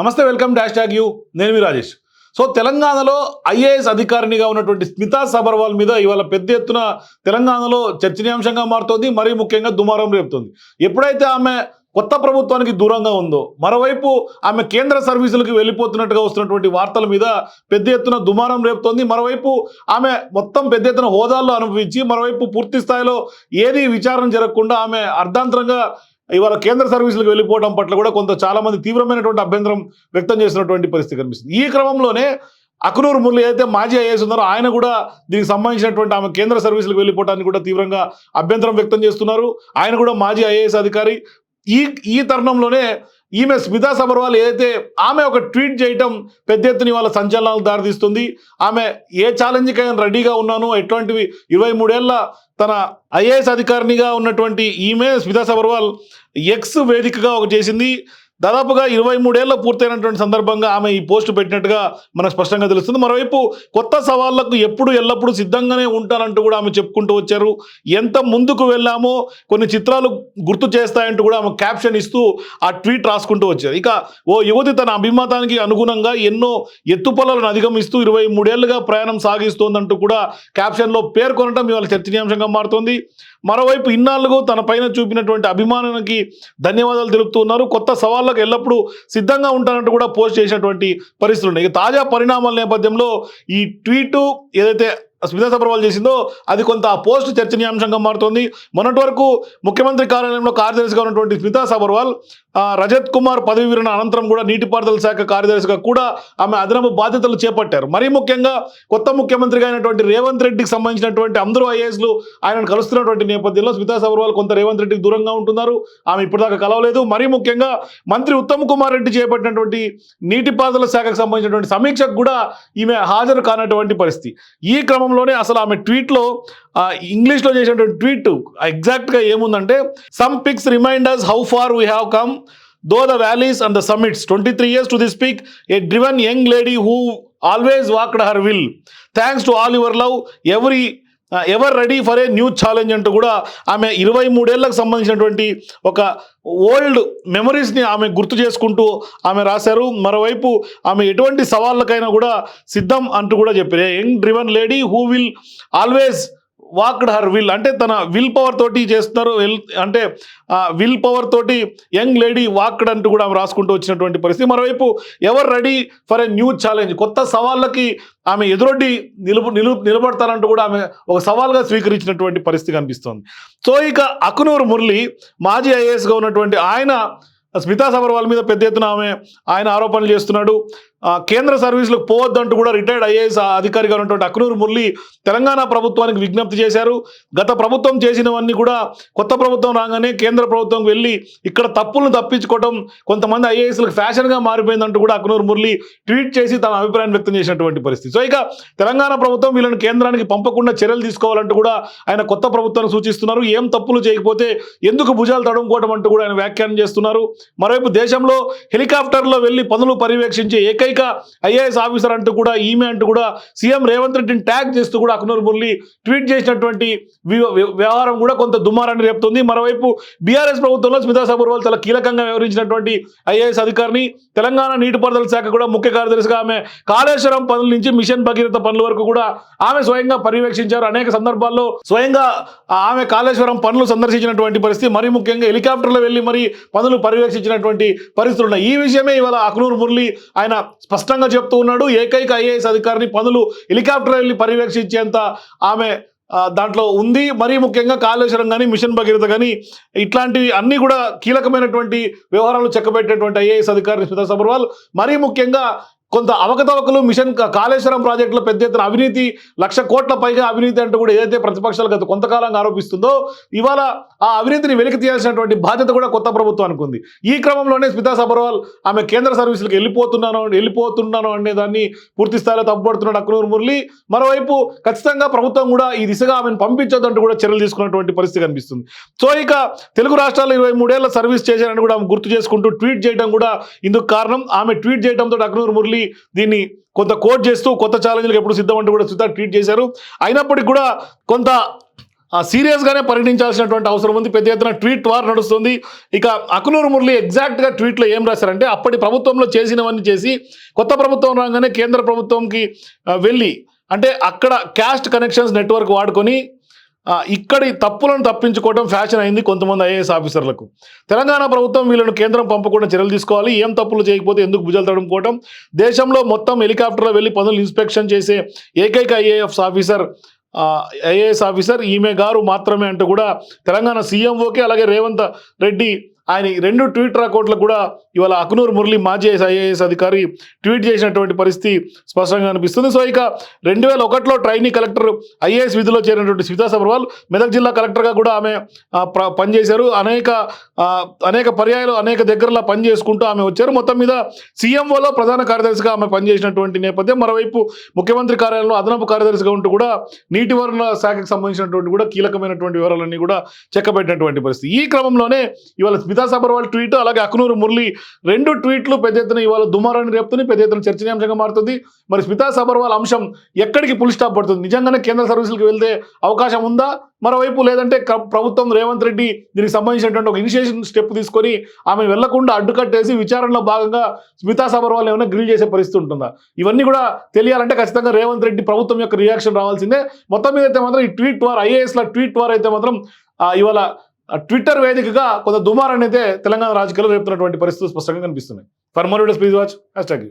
నమస్తే welcome dash tag you. నేను మీ రాజేష్. సో తెలంగాణలో ఐఏఎస్ అధికారినిగా ఉన్నటువంటి స్మితా సబర్వాల్ మీద ఇవాళ పెద్ద ఎత్తున తెలంగాణలో చర్చనీయాంశంగా మారుతోంది మరీ ముఖ్యంగా దుమారం రేపుతోంది. ఎప్పుడైతే ఆమె కొత్త ప్రభుత్వానికి దూరంగా ఉందో మరోవైపు ఆమె కేంద్ర సర్వీసులకు వెళ్ళిపోతున్నట్టుగా వస్తున్నటువంటి వార్తల మీద పెద్ద ఎత్తున దుమారం రేపుతోంది. మరోవైపు ఆమె మొత్తం పెద్ద ఎత్తున హోదాల్లో అనుభవించి మరోవైపు పూర్తి స్థాయిలో ఏది విచారణ జరగకుండా ఆమె అర్ధాంతరంగా ఇవాళ కేంద్ర సర్వీసులకు వెళ్ళిపోవడం పట్ల కూడా కొంత చాలామంది తీవ్రమైనటువంటి అభ్యంతరం వ్యక్తం చేసినటువంటి పరిస్థితి కనిపిస్తుంది. ఈ క్రమంలోనే అక్నూరు మురళి అయితే మాజీ ఐఏఎస్ ఉన్నారో ఆయన కూడా దీనికి సంబంధించినటువంటి ఆమె కేంద్ర సర్వీసులకు వెళ్ళిపోవడానికి కూడా తీవ్రంగా అభ్యంతరం వ్యక్తం చేస్తున్నారు. ఆయన కూడా మాజీ ఐఏఎస్ అధికారి. ఈ ఈ తరుణంలోనే ఈమె స్మితా సబర్వాల్ ఏదైతే ఆమె ఒక ట్వీట్ చేయటం పెద్ద ఎత్తున వాళ్ళ సంచలనాలు దారితీస్తుంది. ఆమె ఏ ఛాలెంజ్కైనా రెడీగా ఉన్నాను. ఎటువంటివి ఇరవై మూడేళ్ళ తన ఐఏఎస్ అధికారినిగా ఉన్నటువంటి ఈమె స్మితా సబర్వాల్ ఎక్స్ వేదికగా ఒక చేసింది. దాదాపుగా ఇరవై మూడేళ్ళ పూర్తయినటువంటి సందర్భంగా ఆమె ఈ పోస్ట్ పెట్టినట్టుగా మనకు స్పష్టంగా తెలుస్తుంది. మరోవైపు కొత్త సవాళ్ళకు ఎప్పుడు ఎల్లప్పుడూ సిద్ధంగానే ఉంటానంటూ కూడా ఆమె చెప్పుకుంటూ వచ్చారు. ఎంత ముందుకు వెళ్ళామో కొన్ని చిత్రాలు గుర్తు చేస్తాయంటూ కూడా ఆమె క్యాప్షన్ ఇస్తూ ఆ ట్వీట్ రాసుకుంటూ వచ్చారు. ఇక ఓ యువతి తన అభిమతానికి అనుగుణంగా ఎన్నో ఎత్తుపల్లను అధిగమిస్తూ ఇరవై మూడేళ్ళుగా ప్రయాణం సాగిస్తోందంటూ కూడా క్యాప్షన్లో పేర్కొనడం ఇవాళ చర్చనీయాంశంగా మారుతోంది. మరోవైపు ఇన్నాళ్ళకు తన పైన చూపినటువంటి అభిమానానికి ధన్యవాదాలు తెలుపుతూ ఉన్నారు. కొత్త సవాళ్ళకు ఎల్లప్పుడూ సిద్ధంగా ఉంటానంటూ కూడా పోస్ట్ చేసినటువంటి పరిస్థితులు ఉన్నాయి. తాజా పరిణామాల నేపథ్యంలో ఈ ట్వీటు ఏదైతే స్మితా సబర్వాల్ చేసిందో అది కొంత ఆ పోస్ట్ చర్చనీయాంశంగా మారుతోంది. మొన్నటి వరకు ముఖ్యమంత్రి కార్యాలయంలో కార్యదర్శిగా ఉన్నటువంటి స్మితా సబర్వాల్ రజత్ కుమార్ పదవి విరణ అనంతరం కూడా నీటిపారుదల శాఖ కార్యదర్శిగా కూడా ఆమె అదనపు బాధ్యతలు చేపట్టారు. మరీ ముఖ్యంగా కొత్త ముఖ్యమంత్రిగా అయినటువంటి రేవంత్ రెడ్డికి సంబంధించినటువంటి అందరూ ఐఏఎస్లు ఆయనను కలుస్తున్నటువంటి నేపథ్యంలో స్మితా సబర్వాల్ కొంత రేవంత్ రెడ్డికి దూరంగా ఉంటున్నారు. ఆమె ఇప్పటిదాకా కలవలేదు. మరీ ముఖ్యంగా మంత్రి ఉత్తమ్ కుమార్ రెడ్డి చేపట్టినటువంటి నీటిపారుదల శాఖకు సంబంధించినటువంటి సమీక్షకు కూడా ఈమె హాజరు కానటువంటి పరిస్థితి. ఈ క్రమంలోనే అసలు ఆమె ట్వీట్లో ఇంగ్లీష్లో చేసినటువంటి ట్వీట్ ఎగ్జాక్ట్గా ఏముందంటే some pics reminders how far we have come through the valleys and the summits twenty three years to this peak a driven young lady who always walked her will thanks to all your love every ever ready for a new challenge అంటూ కూడా ఆమె ఇరవై మూడేళ్ళకు సంబంధించినటువంటి ఒక old మెమరీస్ని ఆమె గుర్తు చేసుకుంటూ ఆమె రాశారు. మరోవైపు ఆమె ఎటువంటి సవాళ్ళకైనా కూడా సిద్ధం అంటూ కూడా చెప్పారు. Young driven lady who will always walked her will అంటే తన విల్ పవర్ తోటి చేస్తున్నారు. అంటే విల్ పవర్ తోటి యంగ్ లేడీ వాక్డ్ అంటూ కూడా ఆమె రాసుకుంటూ వచ్చినటువంటి పరిస్థితి. మరోవైపు ఎవరు ready for a new challenge? కొత్త సవాళ్ళకి ఆమె ఎదురొడ్డి నిలుపు నిలు నిలబడతారంటూ కూడా ఆమె ఒక సవాల్గా స్వీకరించినటువంటి పరిస్థితి కనిపిస్తోంది. సో ఇక అకునూరు మురళి మాజీ ఐఏఎస్గా ఉన్నటువంటి ఆయన స్మితా సబర్వాల్ మీద పెద్ద ఎత్తున ఆమె ఆయన ఆరోపణలు చేస్తున్నాడు. కేంద్ర సర్వీసులకు పోవద్దంటూ కూడా రిటైర్డ్ ఐఏఎస్ అధికారిగా ఉన్నటువంటి అక్నూరు మురళి తెలంగాణ ప్రభుత్వానికి విజ్ఞప్తి చేశారు. గత ప్రభుత్వం చేసినవన్నీ కూడా కొత్త ప్రభుత్వం రాగానే కేంద్ర ప్రభుత్వం వెళ్ళి ఇక్కడ తప్పులను తప్పించుకోవడం కొంతమంది ఐఏఎస్లకు ఫ్యాషన్గా మారిపోయిందంటూ కూడా అక్నూరు మురళి ట్వీట్ చేసి తన అభిప్రాయం వ్యక్తం చేసినటువంటి పరిస్థితి. సో ఇక తెలంగాణ ప్రభుత్వం వీళ్ళని కేంద్రానికి పంపకుండా చర్యలు తీసుకోవాలంటూ కూడా ఆయన కొత్త ప్రభుత్వాన్ని సూచిస్తున్నారు. ఏం తప్పులు చేయకపోతే ఎందుకు భుజాలు తడుముకోవడం అంటూ కూడా ఆయన వ్యాఖ్యానం చేస్తున్నారు. మరోవైపు దేశంలో హెలికాప్టర్లో వెళ్ళి పనులు పర్యవేక్షించే ఏకైక ఐఏఎస్ ఆఫీసర్ అంటూ కూడా ఈమె అంటూ కూడా సీఎం రేవంత్ రెడ్డిని ట్యాగ్ చేస్తూ కూడా అక్నూరు మురళి ట్వీట్ చేసినటువంటి వ్యవహారం కూడా కొంత దుమారాన్ని రేపుతుంది. మరోవైపు బీఆర్ఎస్ ప్రభుత్వంలో స్మితా సబర్వాల్ చాలా కీలకంగా వ్యవహరించినటువంటి ఐఏఎస్ అధికారిని తెలంగాణ నీటిపారుదల శాఖ కూడా ముఖ్య కార్యదర్శిగా ఆమె కాళేశ్వరం పనుల నుంచి మిషన్ భగీరథ పనుల వరకు కూడా ఆమె స్వయంగా పర్యవేక్షించారు. అనేక సందర్భాల్లో స్వయంగా ఆమె కాళేశ్వరం పనులు సందర్శించినటువంటి పరిస్థితి మరీ ముఖ్యంగా హెలికాప్టర్లో వెళ్ళి మరి పనులు పర్యవేక్షించినటువంటి పరిస్థితులు ఉన్నాయి. ఈ విషయమే ఇవాళ అక్నూరు మురళి ఆయన స్పష్టంగా చెప్తూ ఉన్నాడు. ఏకైక ఐఏఎస్ అధికారిని పనులు హెలికాప్టర్ వెళ్ళి పర్యవేక్షించేంత ఆమె దాంట్లో ఉంది. మరీ ముఖ్యంగా కాళేశ్వరం కానీ మిషన్ భగీరథ కానీ ఇట్లాంటివి అన్నీ కూడా కీలకమైనటువంటి వ్యవహారాలు చెక్కబెట్టేటువంటి ఐఏఎస్ అధికారి స్మితా సబర్వాల్. మరీ ముఖ్యంగా కొంత అవకతవకలు మిషన్ కాళేశ్వరం ప్రాజెక్టులో పెద్ద ఎత్తున అవినీతి లక్ష కోట్ల పైగా అవినీతి అంటూ కూడా ఏదైతే ప్రతిపక్షాలు గత కొంతకాలంగా ఆరోపిస్తుందో ఇవాళ ఆ అవినీతిని వెలికి తీయాల్సినటువంటి బాధ్యత కూడా కొత్త ప్రభుత్వానికి ఉంది ఈ క్రమంలోనే స్మితా సబర్వాల్ ఆమె కేంద్ర సర్వీసులకు వెళ్ళిపోతున్నాను వెళ్ళిపోతున్నాను అనే దాన్ని పూర్తి స్థాయిలో తప్పుపడుతున్నాడు అక్నూరు మురళి. మరోవైపు ఖచ్చితంగా ప్రభుత్వం కూడా ఈ దిశగా ఆమెను పంపించొద్దంటూ కూడా చర్యలు తీసుకున్నటువంటి పరిస్థితి కనిపిస్తుంది. సో ఇక తెలుగు రాష్ట్రాల్లో ఇరవై మూడేళ్ళ సర్వీస్ చేశారని కూడా ఆమె గుర్తు చేసుకుంటూ ట్వీట్ చేయడం కూడా ఇందుకు కారణం. ఆమె ట్వీట్ చేయడంతో అక్నూరు మురళి దీన్ని కొంత కోట్ చేస్తూ కొత్త ఛాలెంజ్లకు ఎప్పుడు సిద్ధం అంటూ కూడా సుతా ట్వీట్ చేశారు. అయినప్పటికీ కూడా కొంత సీరియస్గానే పరిగణించాల్సినటువంటి అవసరం ఉంది. పెద్ద ఎత్తున ట్వీట్ వార్ నడుస్తుంది. ఇక అకునూరు మురళి ఎగ్జాక్ట్గా ట్వీట్లో ఏం రాశారంటే అప్పటి ప్రభుత్వంలో చేసినవన్నీ చేసి కొత్త ప్రభుత్వం రాగానే కేంద్ర ప్రభుత్వంకి వెళ్ళి అంటే అక్కడ క్యాస్ట్ కనెక్షన్స్ నెట్వర్క్ వాడుకొని ఇక్కడి తప్పులను తప్పించుకోవడం ఫ్యాషన్ అయింది కొంతమంది ఐఏఎస్ ఆఫీసర్లకు. తెలంగాణ ప్రభుత్వం వీళ్ళను కేంద్రం పంపకుండా చర్యలు తీసుకోవాలి. ఏం తప్పులు చేయకపోతే ఎందుకు భుజాలు తడుముకోవటం? దేశంలో మొత్తం హెలికాప్టర్లో వెళ్ళి పనులు ఇన్స్పెక్షన్ చేసే ఏకైక ఐఏఎఫ్ ఆఫీసర్ ఐఏఎస్ ఆఫీసర్ ఈమె గారు మాత్రమే అంటూ కూడా తెలంగాణ సీఎంఓకే అలాగే రేవంత్ రెడ్డి ఆయన రెండు ట్విట్టర్ అకౌంట్లకు కూడా ఇవాళ అకునూరు మురళి మాజీ ఐఏఎస్ అధికారి ట్వీట్ చేసినటువంటి పరిస్థితి స్పష్టంగా అనిపిస్తుంది. సో ఇక రెండు వేల ఒకటిలో ట్రైనీ కలెక్టర్ ఐఏఎస్ విధిలో చేరినటువంటి స్మితా సబర్వాల్ మెదక్ జిల్లా కలెక్టర్గా కూడా ఆమె పనిచేశారు. అనేక అనేక పర్యాయాలు అనేక దగ్గరలో పని చేసుకుంటూ ఆమె వచ్చారు. మొత్తం మీద సీఎంఓలో ప్రధాన కార్యదర్శిగా ఆమె పనిచేసినటువంటి నేపథ్యం మరోవైపు ముఖ్యమంత్రి కార్యాలయంలో అదనపు కార్యదర్శిగా ఉంటూ కూడా నీటి వనరుల శాఖకు సంబంధించినటువంటి కూడా కీలకమైనటువంటి వివరాలన్నీ కూడా చెక్కబెట్టినటువంటి పరిస్థితి. ఈ క్రమంలోనే ఇవాళ స్మిత సబర్వాల్ ట్వీట్ అలాగే అక్నూరు మురళి రెండు ట్వీట్లు పెద్ద ఎత్తున ఇవాళ దుమారాన్ని రేపుతుంది పెద్ద ఎత్తున చర్చనీయాంశంగా మారుతుంది. మరి స్మితా సబర్వాల్ అంశం ఎక్కడికి పుల్ స్టాప్ పడుతుంది? నిజంగానే కేంద్ర సర్వీసులకు వెళ్తే అవకాశం ఉందా? మరోవైపు లేదంటే క- ప్రభుత్వం రేవంత్ రెడ్డి దీనికి సంబంధించినటువంటి ఒక ఇనిషియేషన్ స్టెప్ తీసుకొని ఆమె వెళ్ళకుండా అడ్డుకట్టేసి విచారణలో భాగంగా స్మితా సబర్వాల్ ఏమైనా గ్రిల్ చేసే పరిస్థితి ఉంటుందా? ఇవన్నీ కూడా తెలియాలంటే ఖచ్చితంగా రేవంత్ రెడ్డి ప్రభుత్వం యొక్క రియాక్షన్ రావాల్సిందే. మొత్తం మీద అయితే మాత్రం ఈ ట్వీట్ వార్ ఐఏఎస్ల ట్వీట్ వార్ అయితే మాత్రం ఇవాళ ట్విట్టర్ వేదికగా కొంత దుమారాన్ని అయితే తెలంగాణ రాజకీయాల్లో రేపుతున్నటువంటి పరిస్థితులు స్పష్టంగా కనిపిస్తున్నాయి. For more videos please watch hashtag